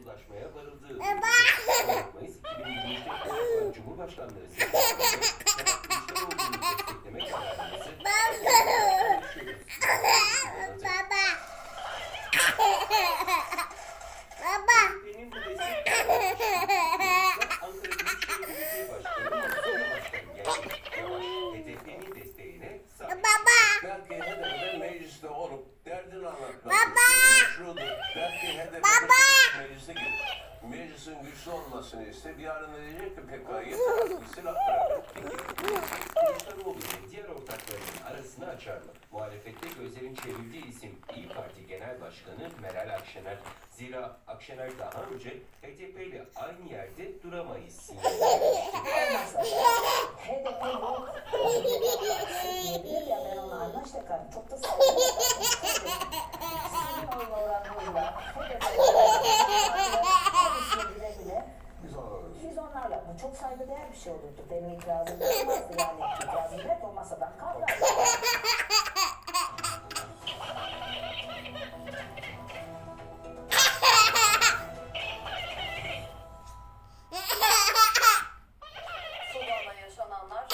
uzlaşmaya varıldığı. Mayıs 2023'te Erdoğan Cumhurbaşkanlığı seçimlerinde Kılıçdaroğlu'nu destekleme güçlü olmasını isteyip yarın da diyecek ki PKK'yı bir silah diğer ortaklarının arasını açar mı? Muhalefette gözlerin çevrildiği isim İyi Parti Genel Başkanı Meral Akşener. Zira Akşener daha önce HDP ile aynı yerde duramayız. HDP bu diyebilir ya ben ona anlaş yakarım. Çok da bu çok saygıdeğer bir şey olurdu. Benim itirazım olmazdı yani. İtirazım direkt o masadan kalkardı. Sudan'da yaşananlar,